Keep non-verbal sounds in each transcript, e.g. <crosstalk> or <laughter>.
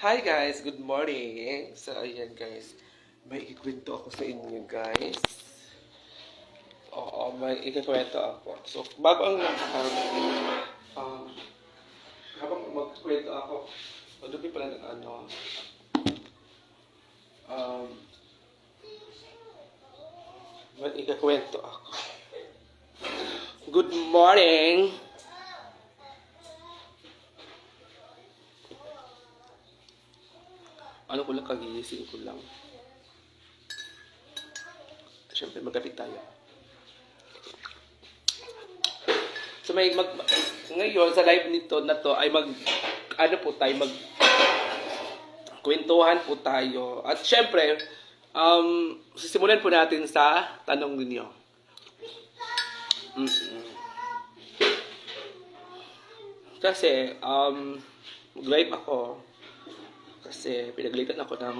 Hi guys, good morning. So ayan guys, may ikwento ako sa inyo guys. Oo, may ikikwento ako. So bago ang lahat, um, habang magkwento ako, madubi pala ng ano, um, may ikikwento ako. Good morning! Ano ko lang, kagigising ko lang. Siyempre, magkapit tayo. So, may mag, ngayon, sa live nito na to, ay mag, ano po tayo, mag, kwentuhan po tayo. At syempre, um, sisimulan po natin sa tanong ninyo. Mm-mm. Kasi, um, mag-live ako. Kasi pinaglitan ako ng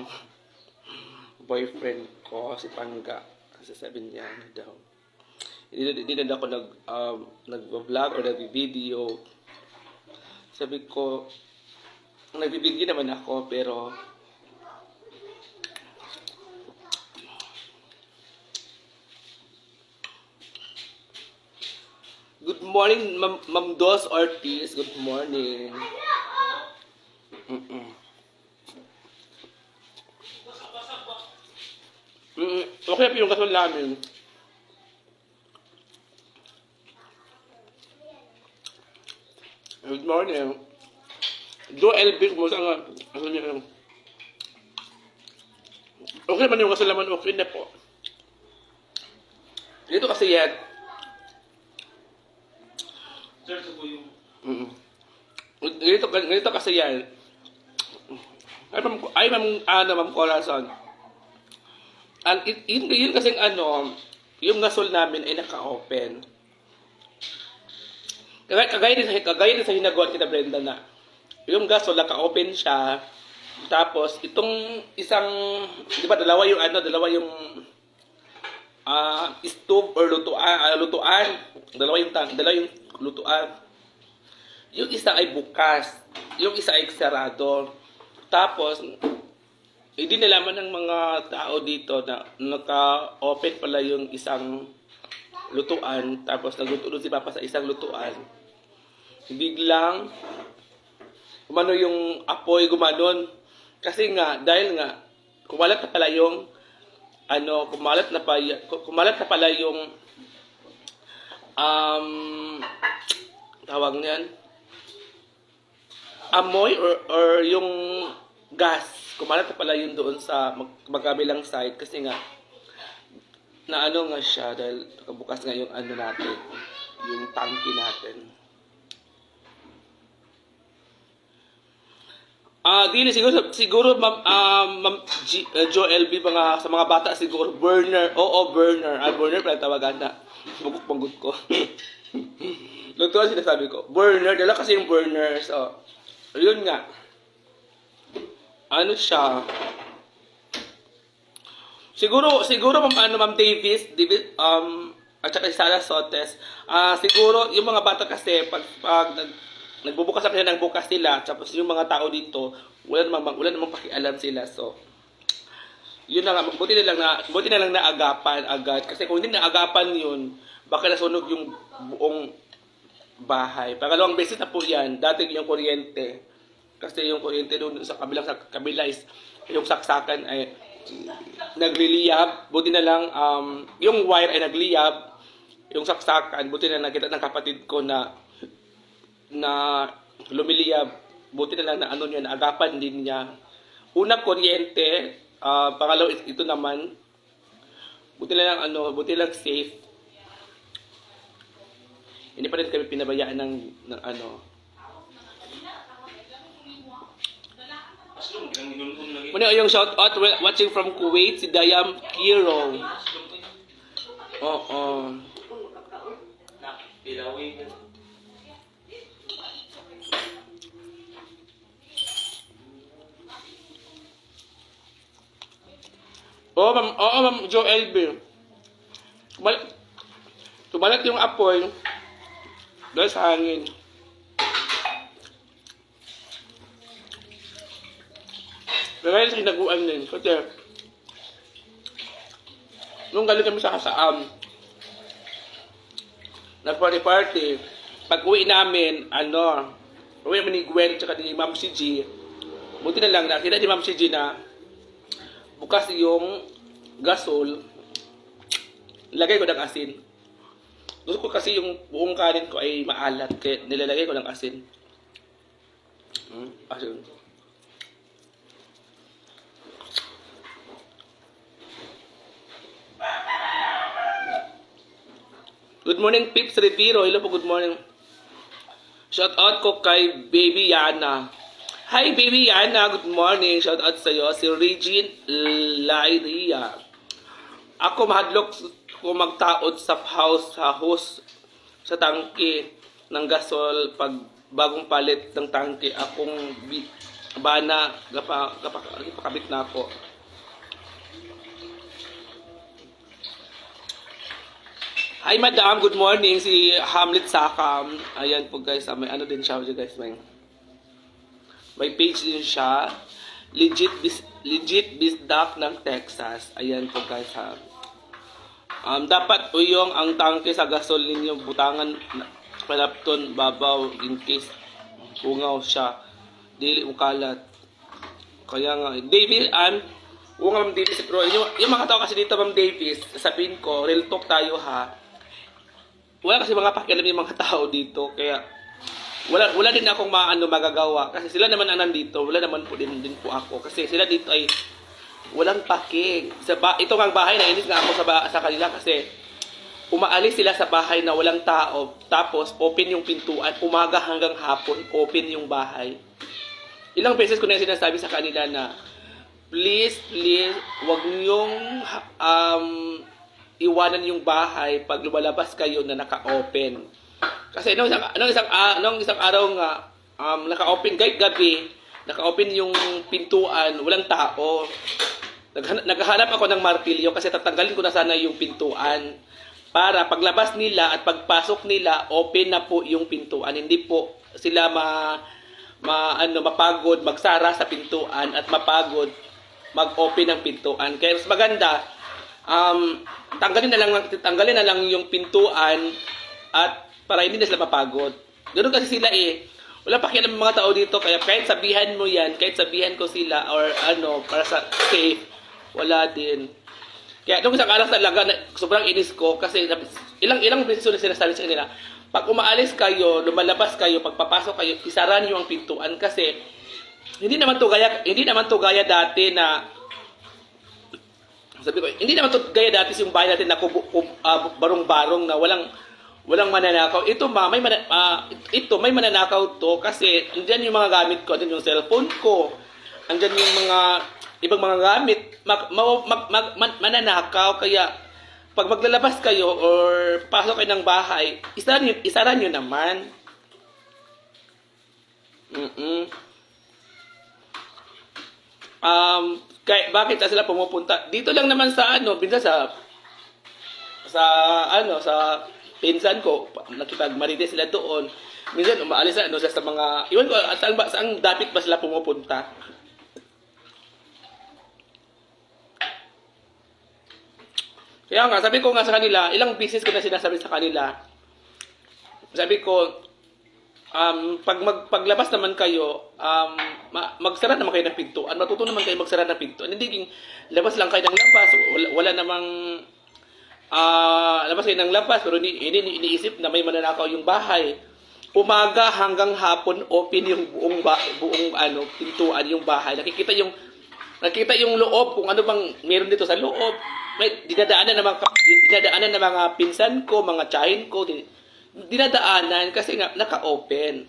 boyfriend ko, si Pangga. Kasi sabi niya ano daw. Hindi, hindi na ako nag, um, nag-vlog or nag-video. Sabi ko, nagbibigay naman ako, pero Good morning, Ma'am Dos Ortiz. Good morning. Mm-mm. Mm, okay po yung gasol namin. Good morning. Do LB, kumusta nga? Ano niya yung... Okay naman yung gasol naman, okay na po. Dito kasi yan. Sir, ito po yung... Mm. Ganito, ganito kasi yan. Ay, ma'am, ay, ma'am, ano, ma'am Corazon. It, yun, yun kasing ano, yung gasol namin ay naka-open. Kagaya, kagaya, din sa, kagaya din sa hinagawa kita Brenda na, yung gasol naka-open siya, tapos itong isang, di ba dalawa yung ano, dalawa yung ah stove or lutuan, ah, lutuan, dalawa yung tang, dalawa yung lutuan. Yung isa ay bukas, yung isa ay sarado. Tapos, hindi nalaman ng mga tao dito na naka-open pala yung isang lutuan, tapos nagluto si Papa sa isang lutuan. Biglang, kumano yung apoy gumanon. Kasi nga, dahil nga, kumalat na pala yung, ano, kumalat na pa, kumalat na pala yung, um, tawag niyan, amoy or, or yung gas, kumalat na pala yun doon sa mag, magkabilang side kasi nga na ano nga siya dahil nakabukas nga yung ano natin, yung tangki natin. Ah, dili siguro siguro ma'am ah, ma'am G, uh, Joel B mga sa mga bata siguro burner. Oo, burner. Ah, burner pala tawagan na. Bugok panggut ko. <laughs> Luto ang sinasabi ko. Burner, dala kasi yung burner. So, yun nga. Ano siya? Siguro, siguro ma'am, ano, ma'am Davis, Davis, um, at saka si Sara Sotes, ah, siguro, yung mga bata kasi, pag, pag nag, nagbubukas na ng bukas sila, tapos yung mga tao dito, wala namang, wala namang pakialam sila, so, yun na nga, buti na lang na, buti na lang naagapan agad, kasi kung hindi naagapan yun, baka nasunog yung buong bahay. Pangalawang beses na po yan, dati yung kuryente, kasi yung kuryente doon sa kabilang sa kabila is yung saksakan ay nagliliyab, buti na lang um, yung wire ay nagliyab, yung saksakan, buti na nakita ng kapatid ko na na lumiliyab, buti na lang na ano niya, naagapan din niya. Una kuryente, ah pangalaw ito naman, buti na lang ano, buti lang safe. Hindi pa rin kami pinabayaan ng, ng ano, Aslong, ilang minulong lagi. Muna yung shout out wa- watching from Kuwait si Dayam Kiro. Oo. Na, ilawin. Oo, ma'am, oo, ma'am Joe LB. Tumalat, tumalat yung apoy dahil sa hangin. Kaya sa hinaguan din. Kasi, nung galing kami sa kasaam, nag-party-party, pag uwi namin, ano, uwi namin ni Gwen tsaka ni Ma'am si buti na lang, nakita ni Ma'am si na bukas yung gasol, lagay ko ng asin. Gusto ko kasi yung buong kanin ko ay maalat, kaya nilalagay ko ng asin. Hmm, asin. Good morning, Pips Reviro. Hello po, good morning. Shout out ko kay Baby Yana. Hi, Baby Yana. Good morning. Shout out sa iyo. Si Regine Lairia. Ako mahadlok ko magtaod sa house sa host sa tangke ng gasol pag bagong palit ng tangke akong bana gapa gapakabit na ako. Hi madam, good morning. Si Hamlet Sakam. Ayan po guys, ah, may ano din siya guys, may may page din siya. Legit bis, legit bisdak ng Texas. Ayan po guys ha. Um, dapat uyong ang tangke sa gasol ninyo butangan palapton babaw in case ungaw siya. Dili ukalat. Kaya nga, David, an, Oo nga, Ma'am Davis, bro. Yung, yung mga tao kasi dito, Ma'am Davis, sabihin ko, real talk tayo ha. Wala kasi mga pakialam yung mga tao dito, kaya wala wala din akong maano magagawa kasi sila naman ang nandito, wala naman po din, din po ako kasi sila dito ay walang pake. Sa ba, ito ang bahay na inis nga ako sa ba, sa kanila kasi umaalis sila sa bahay na walang tao tapos open yung pintuan umaga hanggang hapon open yung bahay. Ilang beses ko na sinasabi sa kanila na please, please, wag niyong um, iwanan yung bahay pag lumalabas kayo na naka-open. Kasi nung isang, nung isang, ah, nung isang araw nga, um, naka-open kahit gabi, naka-open yung pintuan, walang tao. Naghan- naghahanap ako ng martilyo kasi tatanggalin ko na sana yung pintuan para paglabas nila at pagpasok nila, open na po yung pintuan. Hindi po sila ma, ma ano, mapagod magsara sa pintuan at mapagod mag-open ng pintuan. Kaya mas maganda, um, tanggalin na lang tanggalin na lang yung pintuan at para hindi na sila mapagod. Ganun kasi sila eh. Wala pa ng mga tao dito kaya kahit sabihan mo yan, kahit sabihan ko sila or ano para sa safe, wala din. Kaya nung isang araw talaga, sobrang inis ko kasi ilang ilang beses na sinasabi sa kanila, pag umaalis kayo, lumalabas kayo, pagpapasok kayo, isara niyo ang pintuan kasi hindi naman to gaya hindi naman to gaya dati na sabi ko, hindi naman to gaya dati yung bahay natin na kubu, kub, ah, barong-barong na walang walang mananakaw. Ito ma, may mana, ah, ito may mananakaw to kasi andiyan yung mga gamit ko, andiyan yung cellphone ko. Andiyan yung mga ibang mga gamit, mag, ma- mag, mag, man- mananakaw kaya pag maglalabas kayo or pasok kayo ng bahay, isara nyo, isara nyo naman. Mm-mm. Um, kay, bakit sila pumupunta? Dito lang naman sa ano, minsan sa sa ano, sa pinsan ko, nakipagmaride sila doon. Minsan umaalis na ano, sa mga, iwan ko, at saan, ba, saan dapit ba sila pumupunta? Kaya nga, sabi ko nga sa kanila, ilang business ko na sinasabi sa kanila, sabi ko, um, pag mag, paglabas naman kayo, um, ma- magsara naman kayo ng pintuan. Matuto naman kayo magsara ng pintuan. Hindi labas lang kayo ng labas. Wala, wala namang ah labas kayo ng labas pero hindi, hindi iniisip na may mananakaw yung bahay. Umaga hanggang hapon open yung buong ba, buong ano pintuan yung bahay. Nakikita yung nakita yung loob kung ano bang meron dito sa loob. May dinadaanan ng mga dinadaanan ng mga pinsan ko, mga tsahin ko, din- dinadaanan kasi nga naka-open.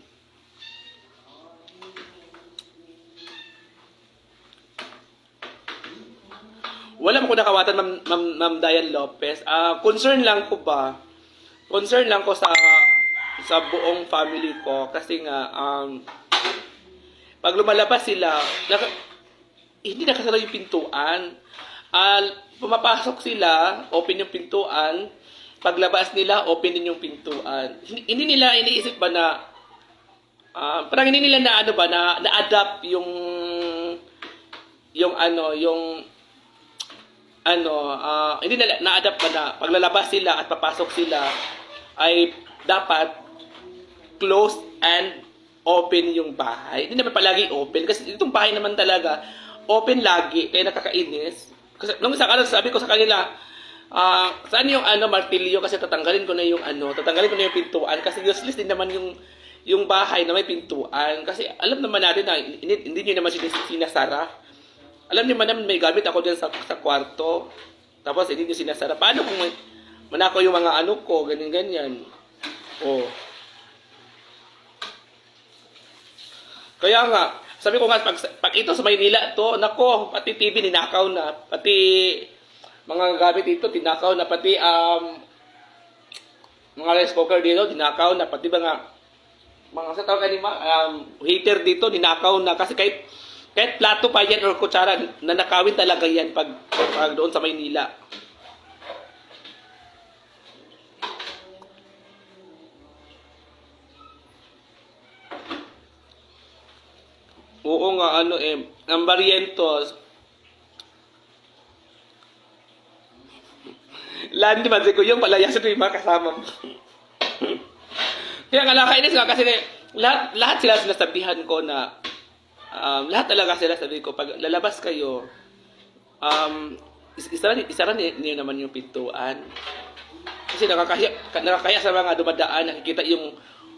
Wala mo ko nakawatan, Ma'am, Ma'am, Ma'am Diane Lopez. Ah, concern lang ko ba? Concern lang ko sa sa buong family ko kasi nga um pag lumalabas sila, naka, hindi nakasara yung pintuan. Ah, pumapasok sila, open yung pintuan. Paglabas nila, open din yung pintuan. Hindi, nila iniisip ba na ah, parang hindi nila na ano ba na na-adapt yung yung ano, yung ano, ah, hindi na na-adapt ba na paglalabas sila at papasok sila ay dapat closed and open yung bahay. Hindi naman palagi open kasi itong bahay naman talaga open lagi kaya nakakainis. Kasi nung isang araw sabi ko sa kanila, ah, saan yung ano martilyo kasi tatanggalin ko na yung ano, tatanggalin ko na yung pintuan kasi useless din naman yung yung bahay na may pintuan kasi alam naman natin na hindi, hindi nyo naman sinasara. Alam niyo man naman may gamit ako dyan sa, sa kwarto. Tapos hindi nyo sinasara. Paano kung may, manako yung mga ano ko, ganyan-ganyan. Oh. Kaya nga, sabi ko nga, pag, pag ito sa Maynila to, nako, pati TV ninakaw na, pati mga gamit dito, tinakaw na, pati um, mga rice cooker dito, tinakaw na, pati mga mga sa tawag kanima, um, heater dito, ninakaw na, kasi kahit kahit plato pa yan or kutsara, nanakawin talaga yan pag, pag doon sa Maynila. Oo nga, ano eh, ang Barrientos. Landi man ko yung palayasin ko yung mga kasama mo. Kaya nga nakakainis nga kasi lahat, lahat sila sinasabihan ko na um, lahat talaga sila sabi ko pag lalabas kayo um, is- isara, isara ni- niyo naman yung pintuan. Kasi nakakaya, nakakaya sa mga dumadaan, nakikita yung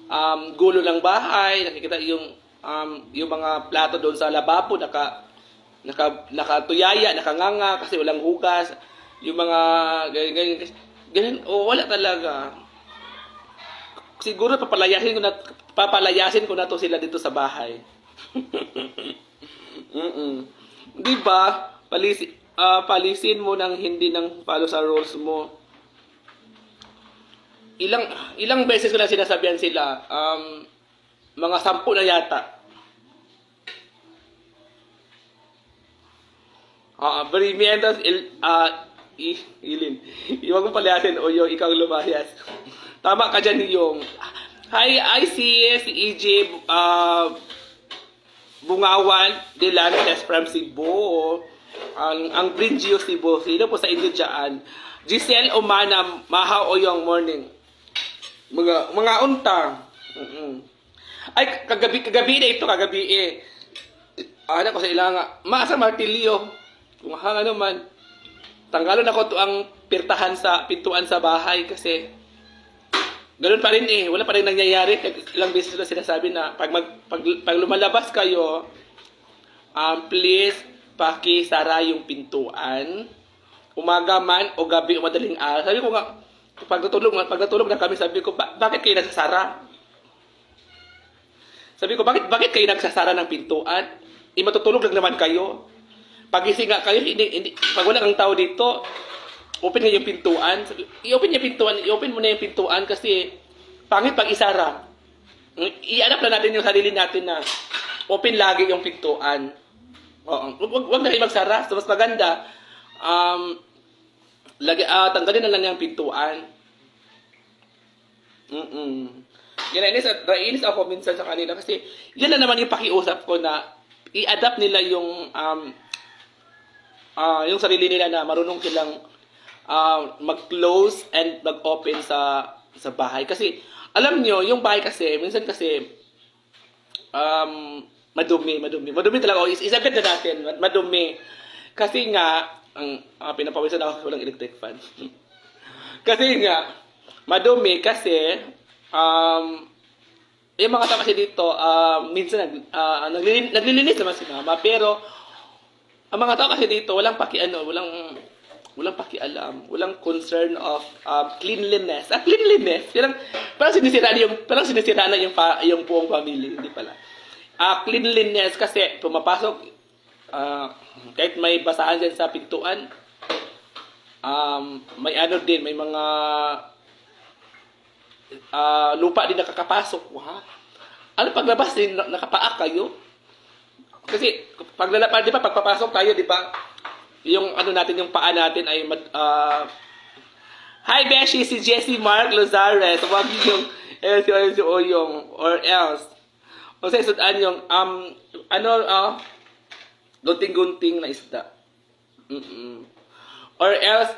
um, gulo ng bahay, nakikita yung um, yung mga plato doon sa lababo, naka, naka, nakatuyaya, nakanganga kasi walang hugas. Yung mga ganyan, ganyan, ganyan oh, wala talaga. Siguro papalayasin ko na papalayasin ko na to sila dito sa bahay. <laughs> Mm. 'Di ba? Palisi, ah, palisin mo ng hindi ng follow sa rules mo. Ilang ilang beses ko na sinasabihan sila, um, mga sampu na yata. Ah, uh, mientras il, ah, i, ilin. Iwag mo palayasin o yung ikaw lumayas. Tama ka dyan yung, Hi, I see si EJ, uh, Bungawan de Lantes from Cebu. Ang, ang Bridgio Cebu. Sino po sa inyo dyan? Giselle Omana, Maha o yung morning. Mga, mga unta. Mm-mm. Ay, kagabi, kagabi na ito, kagabi eh. Ano ko sa ilanga. Maasa martilyo. Kung hanga naman. Tanggalon ako to ang pirtahan sa pintuan sa bahay kasi Ganun pa rin eh, wala pa rin nangyayari. Ilang beses ko sinasabi na pag, mag, pag, pag lumalabas kayo, um, please pakisara yung pintuan. Umaga man o gabi o madaling araw. Sabi ko nga, pag natulog, pag natulog na kami, sabi ko, ba- bakit kayo nagsasara? Sabi ko, bakit bakit kayo nagsasara ng pintuan? Eh, matutulog lang naman kayo. Pagising nga kayo, hindi, hindi, pag wala kang tao dito, open nga yung pintuan. I-open yung pintuan, i-open mo na yung pintuan kasi pangit pag isara. I-adapt na natin yung sarili natin na open lagi yung pintuan. Oo. Wag, wag, na kayo magsara. So, mas maganda, um, lagi, ah, tanggalin na lang yung pintuan. Mm-mm. Yan, inis, nainis ako minsan sa kanila kasi yan na naman yung pakiusap ko na i-adapt nila yung um, ah yung sarili nila na marunong silang ah, mag-close and mag-open sa sa bahay. Kasi, alam nyo, yung bahay kasi, minsan kasi, um, madumi, madumi. Madumi talaga. Oh, is isagad na natin, mad- madumi. Kasi nga, ang uh, pinapawisan ako walang electric fan. <laughs> kasi nga, madumi kasi, um, yung mga tao kasi dito, um, minsan nag, uh, naglilin, naglilinis naman si mama, pero, ang mga tao kasi dito, walang paki ano, walang walang pakialam, walang concern of um, cleanliness. Ah, cleanliness. Parang, parang sinisira yung, parang sinisira na yung, pa, yung buong family. Hindi pala. Ah, cleanliness kasi pumapasok, ah, kahit may basahan dyan sa pintuan, um, may ano din, may mga ah, lupa din nakakapasok. Wow. Ano paglabas din, na- nakapaak kayo? Kasi paglalapad, di ba, pagpapasok tayo, di ba, yung ano natin, yung paa natin ay mad, ah, Hi, Beshi, si Jesse Mark Lozares. Huwag yung LCO yung or else. O sa isudan yung, um, ano, ah, gunting-gunting na isda. Mm-mm. Or else,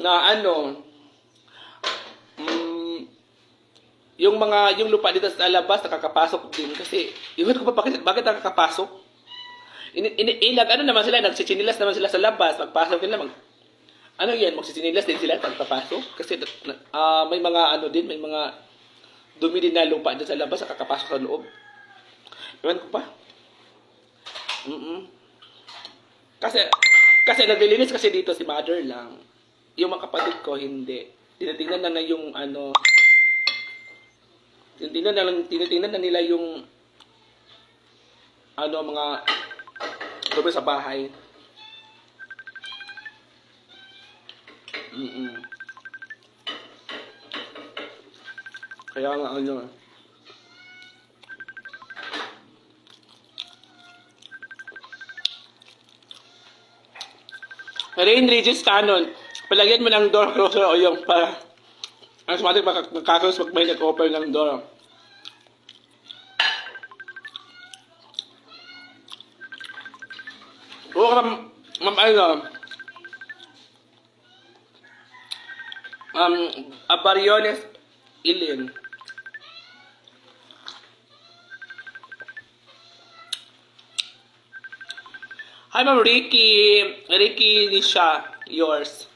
na ano, mm, yung mga, yung lupa dito sa labas, nakakapasok din. Kasi, yun ko pa, bakit, bakit nakakapasok? In, ilag, ano naman sila, nagsichinilas naman sila sa labas, magpasok nila, mag, ano yan, magsisinilas din sila pagpapasok. Kasi ah, may mga ano din, may mga dumi din na lupa dyan sa labas, nakakapasok sa loob. Ewan ko pa. Mm Kasi, kasi naglilinis kasi dito si mother lang. Yung mga kapatid ko, hindi. Tinitingnan na na yung ano, tinitingnan na, lang- tinitingnan na nila yung ano, mga dumi sa bahay. Mm Kaya nga ano, Rain Regis Canon. Palagyan mo ng door closer <laughs> o yung para ang automatic makakaros pag may nag-offer ng door. Oo, ma'am, ma'am, ano, um, Abariones Ilin. Hi, Ma'am Ricky. Ricky Nisha, yours.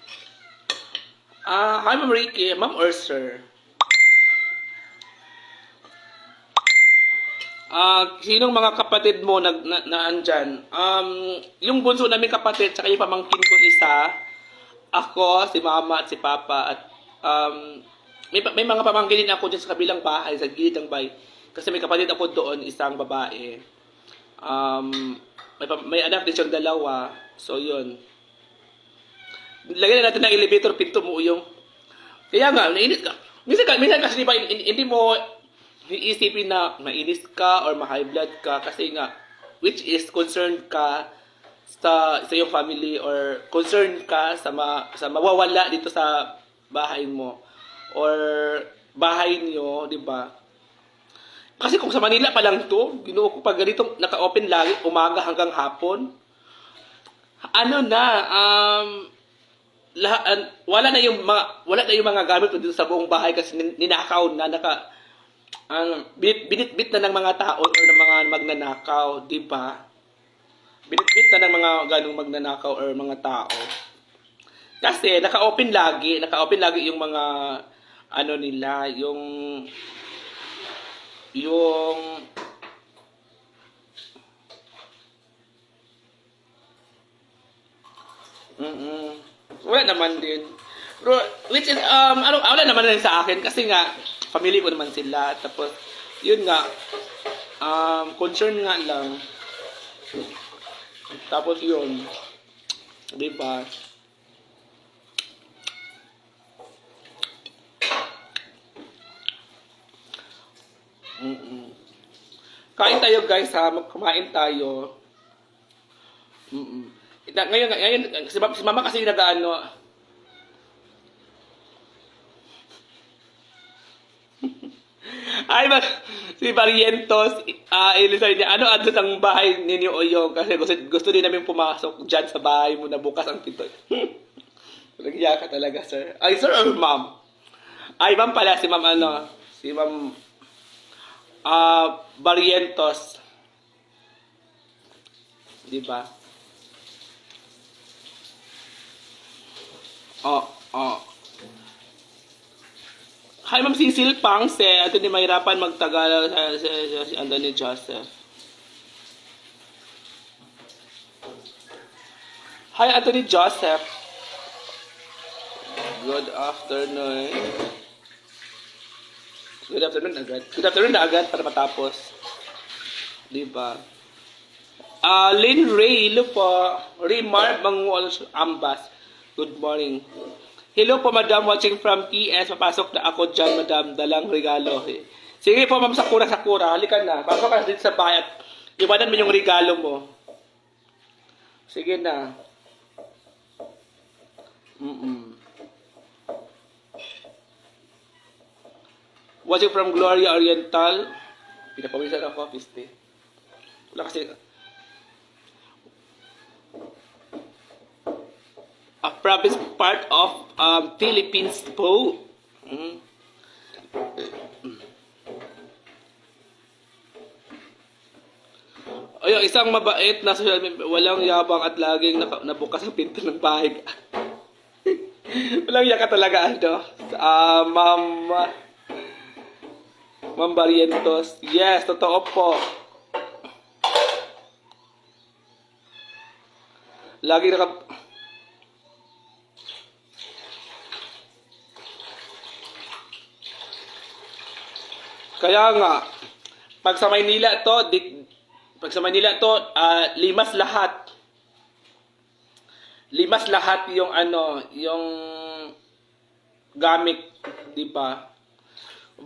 Ah, hi, Ma'am Ricky. Ma'am or Ah, sinong mga kapatid mo nag na, na andyan? Um, yung bunso namin kapatid, tsaka yung pamangkin ko isa, ako, si mama at si papa at um, may, may mga pamangkin din ako dyan sa kabilang bahay, sa gilid ng bahay. Kasi may kapatid ako doon, isang babae. Um, may, may anak din siyang dalawa. So, yun. Lagyan na natin ng elevator, pinto mo yung... Kaya nga, nainis ka. Minsan, minsan kasi di ba, hin- hindi mo iisipin na mainis ka or ma-high blood ka kasi nga, which is concerned ka sa sa iyong family or concerned ka sa ma, sa mawawala dito sa bahay mo or bahay niyo, di ba? Kasi kung sa Manila pa lang to, ginoo ko pag ganito naka-open lagi umaga hanggang hapon. Ano na, um lahat, wala na yung mga wala na yung mga gamit dito sa buong bahay kasi nin- ninakaw na naka ang binit, binitbit na ng mga tao or ng mga magnanakaw, di ba? Binitbit na ng mga ganong magnanakaw or mga tao. Kasi naka-open lagi, naka-open lagi yung mga ano nila, yung yung Mm Wala naman din. Pero, which is, um, ano, wala naman rin sa akin kasi nga, family ko naman sila. Tapos, yun nga, um, concern nga lang. Tapos yun, di ba? Kain tayo guys ha, magkumain tayo. Mm-mm. Ngayon, ngayon si mama kasi nag-ano, Ay, ba, si Barrientos, ah, uh, niya, ano address ang bahay ninyo o yung kasi gusto, gusto din namin pumasok dyan sa bahay mo na bukas ang pinto. <laughs> Nagya ka talaga, sir. Ay, sir or ma'am? Ay, ma'am pala, si ma'am ano, si ma'am ah Barrientos. Di ba? Oh, oh. Hi, Ma'am Cecil Pangse. Ito ni mahirapan magtagal sa si, si, si Anthony Joseph. Hi, Anthony Joseph. Good afternoon. Good afternoon agad. Good afternoon na agad para matapos. Di ba? Ah, Lynn Ray, po. Remark Mangual Ambas. Good morning. Hello po, madam. Watching from PS. Papasok na ako dyan, madam. Dalang regalo. Sige po, ma'am Sakura Sakura. Halika na. Pasok ka dito sa bahay at iwanan mo yung regalo mo. Sige na. Mm-mm. Watching from Gloria Oriental. Pinapawisan ako, piste. Wala kasi... province part of um, Philippines po. Mm. Ayun, isang mabait na social media, walang yabang at laging naka, nabukas ang pinto ng bahay. <laughs> walang yaka talaga, ano? Ah, ma'am... Ma'am Barrientos. Yes, totoo po. Lagi naka... Kaya nga, pag sa Maynila to, di, pag sa Maynila to, ah, limas lahat. Limas lahat yung ano, yung gamit, di ba?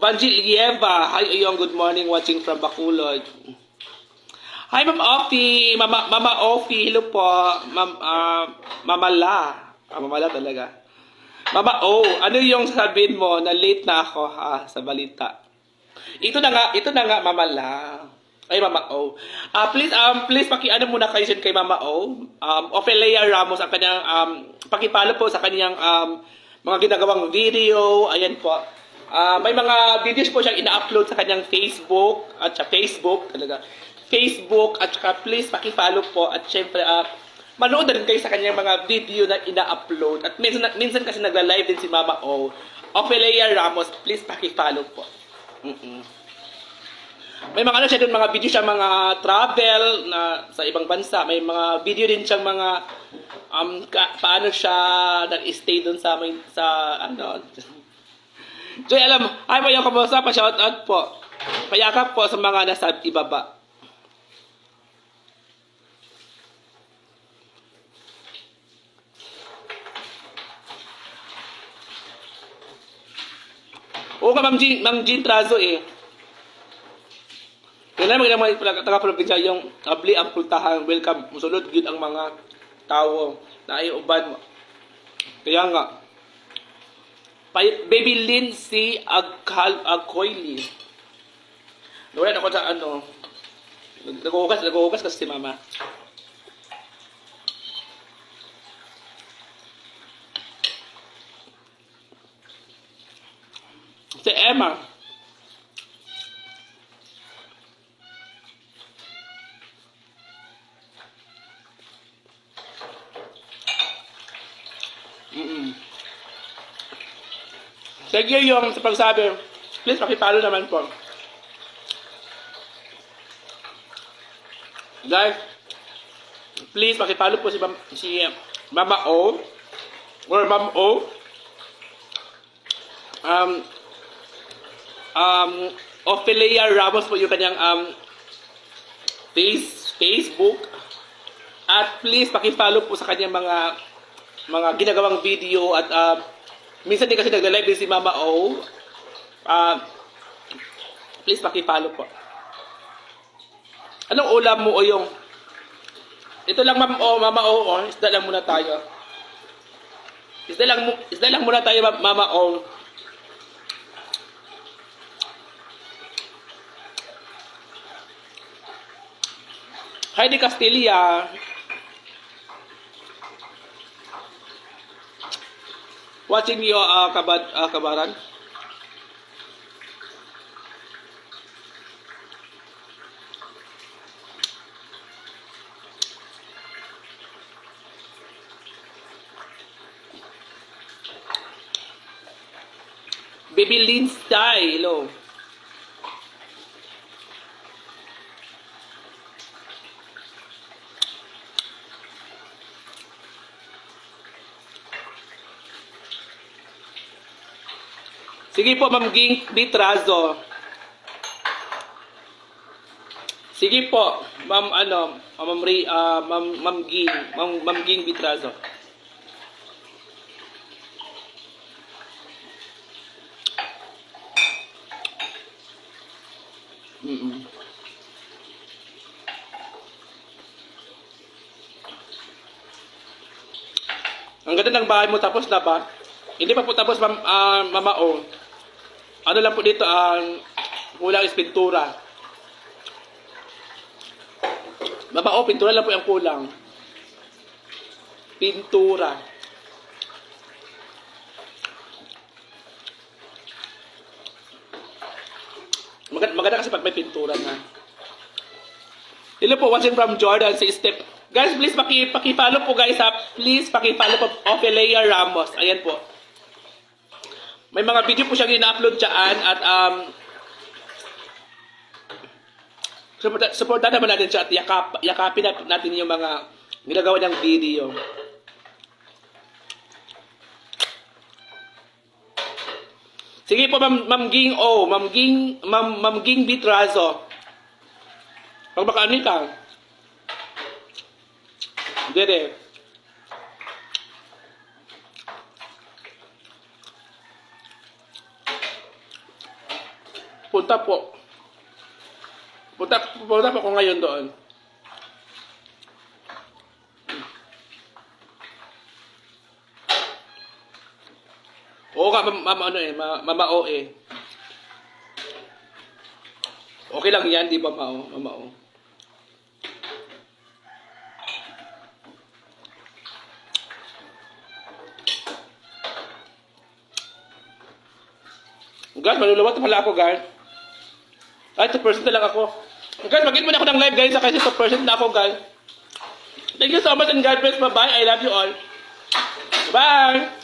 Vanji Ilieva, hi Ayong, good morning, watching from Bacolod. Hi Ma'am Ofi, Mama, Mama Ofi, hello po. Ma'am, ah, Mama La. Ah, Mama La talaga. Mama O, ano yung sabihin mo na late na ako ha, sa balita? Ito na nga, ito na nga, Mama La. Ay, Mama O. Ah, please, um, please, pakiano muna kayo dyan kay Mama O. Um, Ophelia Ramos, ang kanyang, um, pakipalo po sa kanyang, um, mga ginagawang video. Ayan po. Ah, may mga videos po siyang ina-upload sa kanyang Facebook, at sa Facebook, talaga. Facebook, at saka please, pakipalo po. At syempre, ah, manood rin kayo sa kanyang mga video na ina-upload. At minsan, minsan kasi nagla-live din si Mama O. Ophelia Ramos, please pakipalo po. May mga ano siya dun, mga video siya, mga travel na sa ibang bansa. May mga video din siyang mga um, ka, paano siya nag-stay dun sa, may, sa ano. <laughs> Joy, alam, ay mo yung kamusta pa, shout out po. Payakap po sa mga nasa ibaba. Oo ka, Ma'am Jean, Ma'am Jean Trazo eh. Kaya naman mga taga-probinsya yung abli ang pultahan, welcome, musulod yun ang mga tao na ay uban. Kaya nga, Baby Lindsay Agkal Agkoyli. Nawala ako sa ano, nag-uugas, nag-uugas kasi si mama. Si Emma. Mm-mm. Thank you yung sa pagsabi. Please, pakipalo naman po. Guys, please, pakipalo po si, Mam, si Mama O or Ma'am O. Um, um, Ophelia Ramos po yung kanyang um, face, Facebook. At please, pakipalo po sa kanyang mga mga ginagawang video at uh, minsan din kasi nagla-live din si Mama O. Uh, please pakipalo po. Anong ulam mo o yung ito lang Ma'am O, Mama O, oh, isda lang muna tayo. Isda lang, isda lang muna tayo Ma- Mama O. Heidi Castilla, watching you, uh, kabad, uh, kabaran. Baby Style, hello. Sige po, Ma'am Ging Bitrazo. Sige po, Ma'am ano, Ma'am Ray, ah, Ma'am Ma'am Ging, Ma'am Ma'am Ging Bitrazo. Mm-mm. Ang ganda ng bahay mo tapos na ba? Hindi pa po tapos ma'am, ah, mama o ano lang po dito ang kulang is pintura. Mabao, oh, pintura lang po yung kulang. Pintura. Maganda, maganda kasi pag may pintura na. Hello po, watching from Jordan, si Step. Guys, please paki, paki-follow po guys ha. Please paki-follow po Ophelia Ramos. Ayan po. May mga video po siyang ina-upload dyan at um, support, supportan naman natin siya at yakap, yakapin nat- natin yung mga ginagawa niyang video. Sige po, Ma'am Ma'am Ging O, Ma'am Ging, Ma'am, Ma'am Ging Bitrazo. Pag makaani ka. Dede. Punta po. Punta, punta po ako ngayon doon. Oo nga, mama, mama ano eh, ma- mama O eh. Okay lang yan, di ba mao, mama O? Guys, malulawat pala ako, guys. Ay, 2% na lang ako. Guys, mag-in muna ako ng live, guys. Kasi 2% na ako, guys. Thank you so much and God bless. Bye-bye. I love you all. Bye!